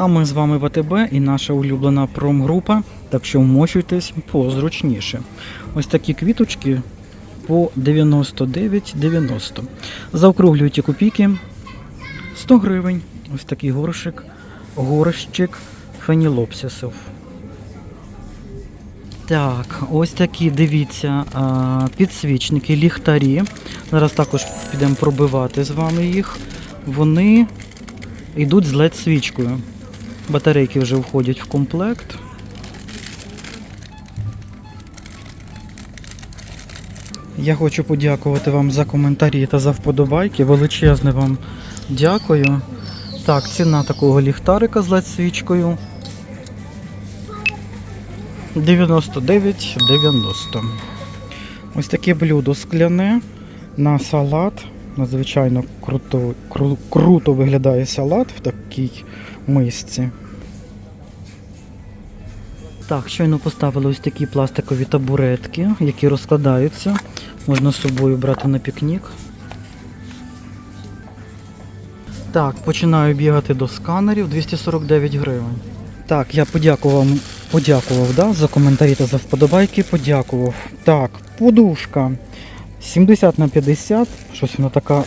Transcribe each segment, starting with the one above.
А ми з вами ВТБ і наша улюблена промгрупа, так що вмочуйтесь позручніше. Ось такі квіточки по 99,90. Заокруглюйте копійки 100 гривень. Ось такий горщик, горщик фенілопсисів. Так, ось такі, дивіться, підсвічники, ліхтарі. Зараз також підемо пробивати з вами їх. Вони йдуть з led свічкою. Батарейки вже входять в комплект. Я хочу подякувати вам за коментарі та за вподобайки. Величезне вам дякую. Так, ціна такого ліхтарика з led свічкою 99,90. Ось таке блюдо скляне на салат. Надзвичайно круто, кру- круто виглядає салат в такій мисці. Так, щойно поставили ось такі пластикові табуретки, які розкладаються. Можна з собою брати на пікнік. Так, починаю бігати до сканерів 249 гривень. Так, я подякував, подякував да, за коментарі та за вподобайки. Подякував. Так, подушка 70 на 50. Щось вона така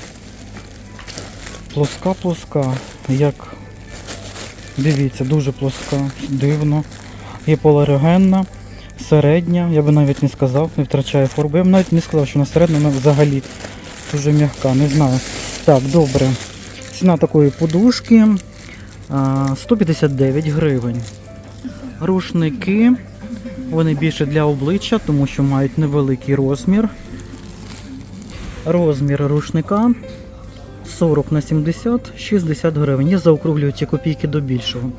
плоска-плоска. Як дивіться, дуже плоска, дивно. Гіпоалергенна, середня, я би навіть не сказав, не втрачає форму. Я б навіть не сказав, що вона середня, вона взагалі дуже м'яка, не знаю. Так, добре. Ціна такої подушки 159 гривень. Рушники. Вони більше для обличчя, тому що мають невеликий розмір. Розмір рушника 40 на 70, 60 гривень. Я заокруглюю ці копійки до більшого.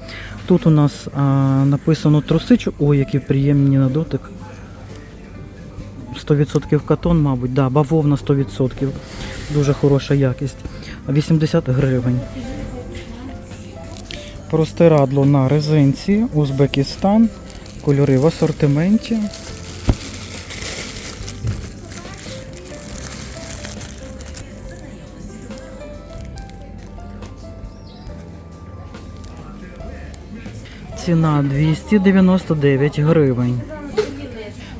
Тут у нас а, написано трусичок. Ой, які приємні на дотик. 100% катон, мабуть, да, бавовна 100%. Дуже хороша якість. 80 гривень. Простирадло на резинці, Узбекистан, кольори в асортименті. Ціна 299 гривень.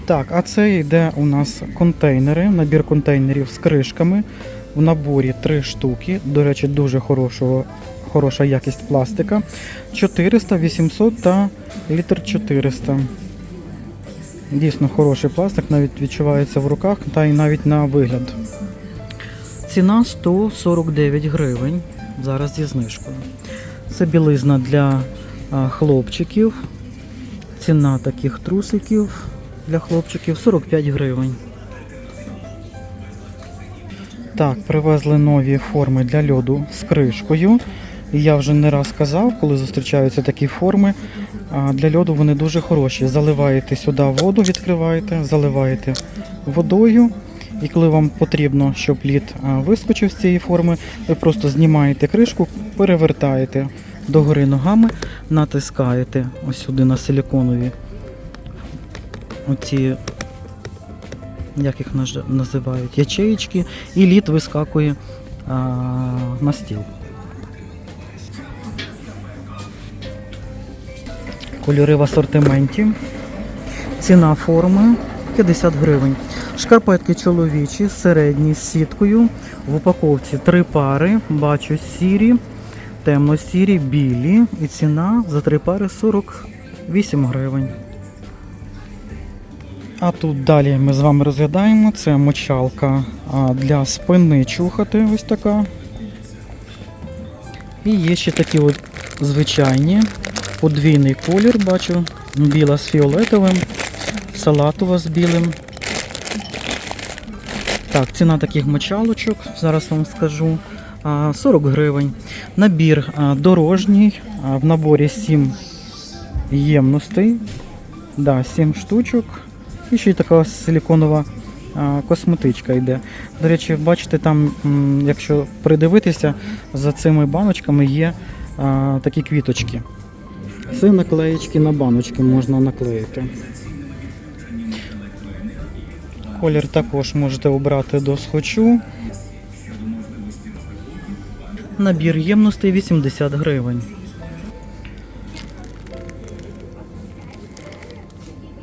Так, а це йде у нас контейнери, набір контейнерів з кришками. В наборі 3 штуки. До речі, дуже хорошого, хороша якість пластика. 400, 800 та літр 400. Дійсно хороший пластик, навіть відчувається в руках та й навіть на вигляд. Ціна 149 гривень. Зараз зі знижкою. Це білизна для хлопчиків. Ціна таких трусиків для хлопчиків 45 гривень. Так, привезли нові форми для льоду з кришкою. Я вже не раз казав, коли зустрічаються такі форми. Для льоду вони дуже хороші. Заливаєте сюди воду, відкриваєте, заливаєте водою. І коли вам потрібно, щоб лід вискочив з цієї форми, ви просто знімаєте кришку, перевертаєте догори ногами, натискаєте ось сюди на силіконові оці, як їх називають, ячеїчки, і лід вискакує а, на стіл. Кольори в асортименті. Ціна форми 50 гривень. Шкарпетки чоловічі, середні з сіткою. В упаковці три пари. Бачу сірі, темно-сірі, білі. І ціна за три пари 48 гривень. А тут далі ми з вами розглядаємо. Це мочалка для спини чухати. Ось така. І є ще такі от звичайні. Подвійний колір, бачу. Біла з фіолетовим, салатова з білим. Так, ціна таких мочалочок, зараз вам скажу. А, 40 гривень. Набір дорожній. В наборі 7 ємностей. Да, 7 штучок. І ще й така силіконова косметичка йде. До речі, бачите, там, якщо придивитися, за цими баночками є такі квіточки. Це наклеєчки на баночки можна наклеїти. Колір також можете обрати до схочу. Набір ємностей 80 гривень.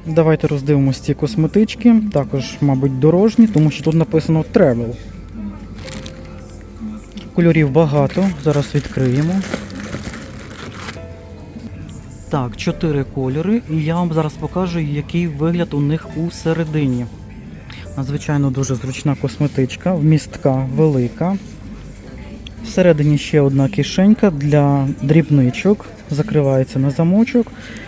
Давайте роздивимось ці косметички. Також, мабуть, дорожні, тому що тут написано Travel. Кольорів багато. Зараз відкриємо. Так, чотири кольори. І я вам зараз покажу, який вигляд у них у середині. Надзвичайно дуже зручна косметичка, вмістка велика. Всередині ще одна кишенька для дрібничок, закривається на замочок.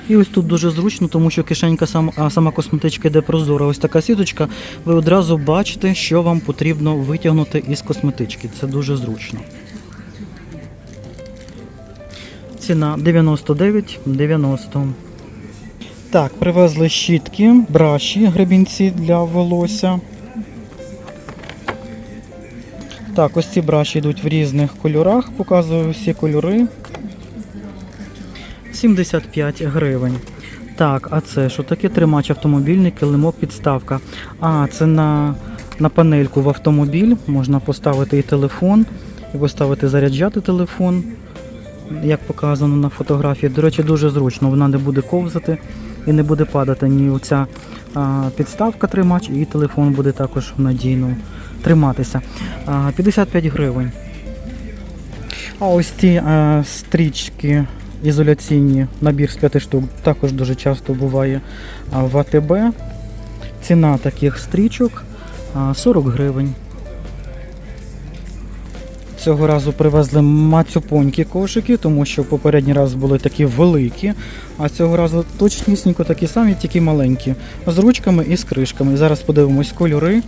І ось тут дуже зручно, тому що кишенька сам, а сама косметичка йде прозора. Ось така сіточка. Ви одразу бачите, що вам потрібно витягнути із косметички. Це дуже зручно. Ціна 99,90. Так, привезли щітки, браші, гребінці для волосся. Так, ось ці браші йдуть в різних кольорах, показую всі кольори. 75 гривень. Так, а це що таке? Тримач автомобільний, килимок, підставка. А, це на, на панельку в автомобіль. Можна поставити і телефон, і поставити заряджати телефон, як показано на фотографії. До речі, дуже зручно, вона не буде ковзати і не буде падати ні оця підставка тримач, і телефон буде також надійно триматися. 55 гривень. А ось ці стрічки ізоляційні, набір з 5 штук, також дуже часто буває в АТБ. Ціна таких стрічок 40 гривень. Цього разу привезли мацюпонькі кошики, тому що попередній раз були такі великі, а цього разу точнісінько такі самі, тільки маленькі, з ручками і з кришками. Зараз подивимось кольори.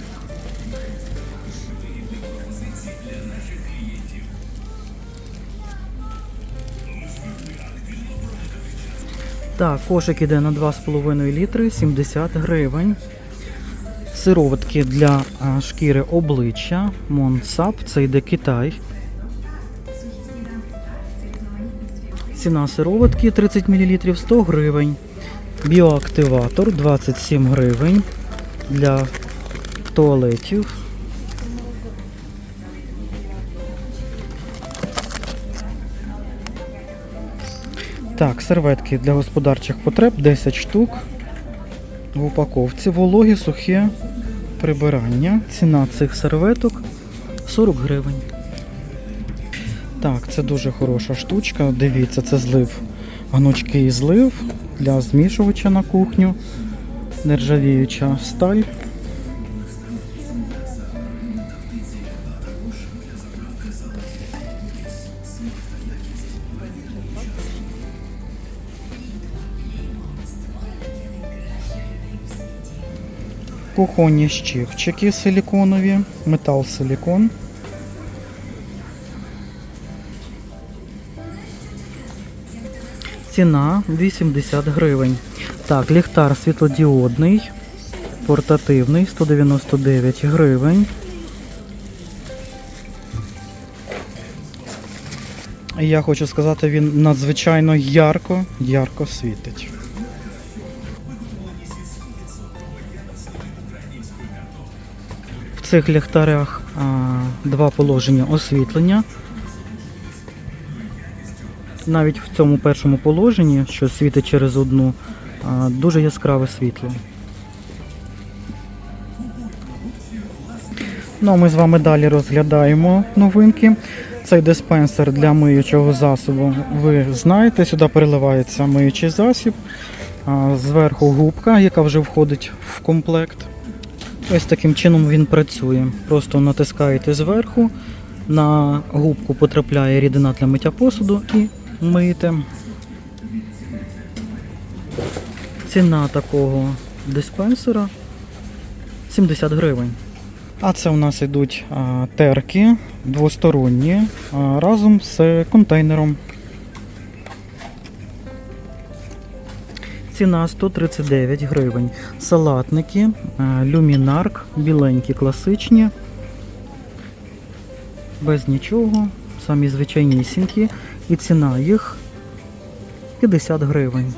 Так, кошик іде на 2,5 літри, 70 гривень. Сироватки для шкіри обличчя. Монсап, це йде Китай. Ціна сироватки 30 мл 100 гривень. Біоактиватор 27 гривень для туалетів. Так, серветки для господарчих потреб 10 штук. В упаковці вологі сухе прибирання. Ціна цих серветок 40 гривень. Так, це дуже хороша штучка. Дивіться, це злив. Гнучкий злив для змішувача на кухню. Нержавіюча сталь. Кухонні щипчики силіконові, метал силікон. Ціна 80 гривень. Так, ліхтар світлодіодний, портативний 199 гривень. І Я хочу сказати, він надзвичайно ярко, ярко світить. В цих ліхтарях а, два положення освітлення. Навіть в цьому першому положенні, що світить через одну, а, дуже яскраве світло. Ну, а ми з вами далі розглядаємо новинки. Цей диспенсер для миючого засобу. Ви знаєте, сюди переливається миючий засіб. а, Зверху губка, яка вже входить в комплект. Ось таким чином він працює. Просто натискаєте зверху, на губку потрапляє рідина для миття посуду і миєте. Ціна такого диспенсера 70 гривень. А це у нас йдуть терки двосторонні разом з контейнером. Ціна 139 гривень. Салатники, е, люмінарк, біленькі класичні. Без нічого, самі звичайнісінькі. І ціна їх 50 гривень.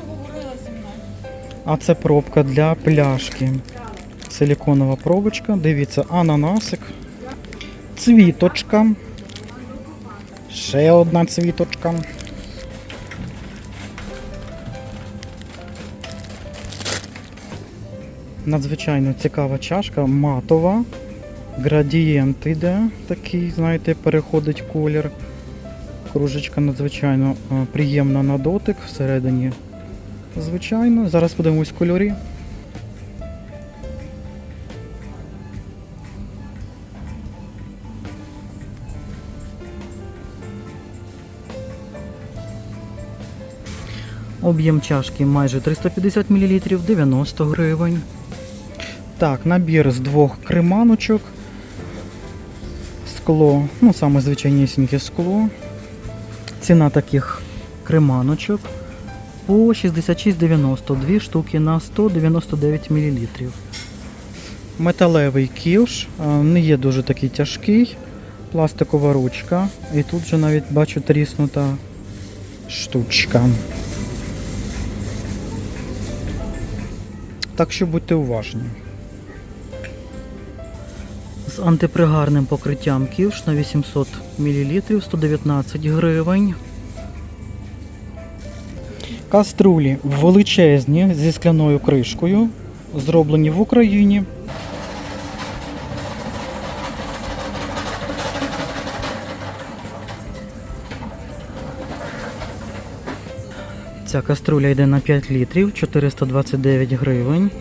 А це пробка для пляшки. Силіконова пробочка. Дивіться, ананасик. Цвіточка. Ще одна цвіточка. Надзвичайно цікава чашка, матова. Градієнт іде такий, знаєте, переходить колір. Кружечка надзвичайно е, приємна на дотик всередині. Звичайно, зараз подивимось кольорі. Об'єм чашки майже 350 мл, 90 гривень. Так, набір з двох креманочок. Скло, ну саме звичайнісіньке скло. Ціна таких креманочок по 66,90, дві штуки на 199 мл. Металевий ківш, а, не є дуже такий тяжкий. Пластикова ручка. І тут же навіть бачу тріснута штучка. Так що будьте уважні. З антипригарним покриттям ківш на 800 мл 119 гривень. Каструлі величезні зі скляною кришкою, зроблені в Україні. Ця каструля йде на 5 літрів, 429 гривень.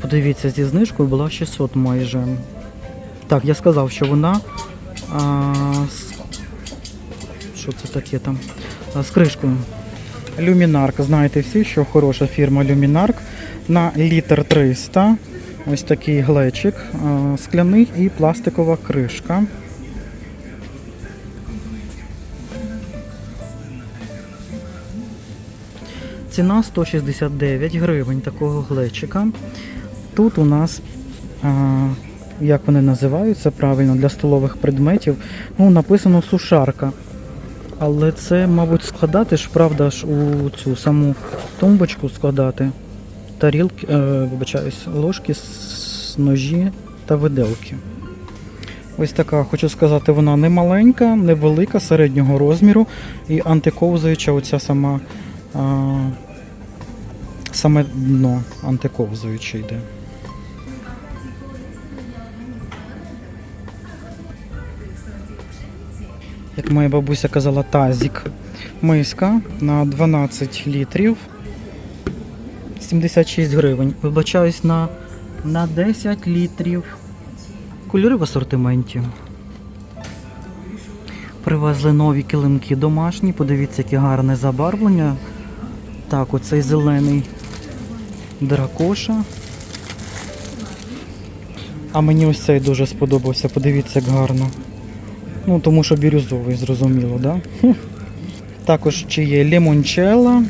Подивіться, зі знижкою була 600 майже. Так, я сказав, що вона. А, з... Що це таке там? А, з кришкою. Люмінарк. Знаєте всі, що хороша фірма Люмінарк. На літр 300. Ось такий глечик, а, скляний і пластикова кришка. Ціна 169 гривень такого глечика. Тут у нас, а, як вони називаються правильно, для столових предметів, ну, написано сушарка. Але це, мабуть, складати ж, правда, ж у цю саму тумбочку складати. Тарілки, е, вибачаюсь, ложки, с- ножі та виделки. Ось така, хочу сказати, вона не маленька, невелика, середнього розміру і антиковзуюча оця сама а, саме дно антиковзуюче йде. Як моя бабуся казала, тазік. Миска на 12 літрів. 76 гривень. Вибачаюсь на, на 10 літрів. Кольори в асортименті. Привезли нові килимки домашні. Подивіться, яке гарне забарвлення. Так, оцей зелений дракоша. А мені ось цей дуже сподобався. Подивіться, як гарно. Ну, тому що бірюзовий, зрозуміло, да? Також чи є лімончелла.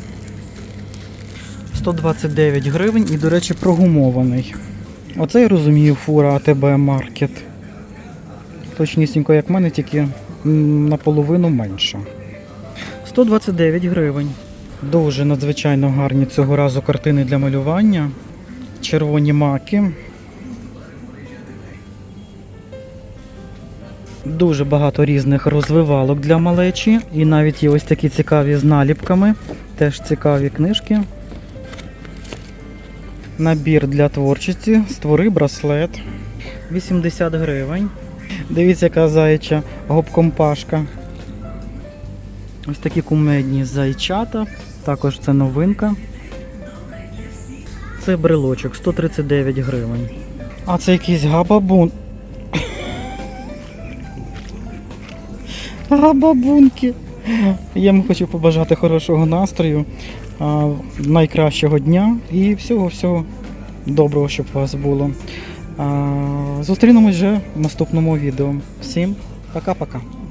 129 гривень і, до речі, прогумований. Оце я розумію, фура АТБ Маркет. Точнісінько, як в мене, тільки наполовину менша. 129 гривень. Дуже надзвичайно гарні цього разу картини для малювання. Червоні маки. Дуже багато різних розвивалок для малечі. І навіть є ось такі цікаві з наліпками. Теж цікаві книжки. Набір для творчості. Створи браслет. 80 гривень. Дивіться, яка заяча гопкомпашка. Ось такі кумедні зайчата. Також це новинка. Це брелочок 139 гривень. А це якийсь габабун. Габабунки. Я вам хочу побажати хорошого настрою, найкращого дня і всього-всього доброго, щоб у вас було. Зустрінемось вже в наступному відео. Всім пока-пока.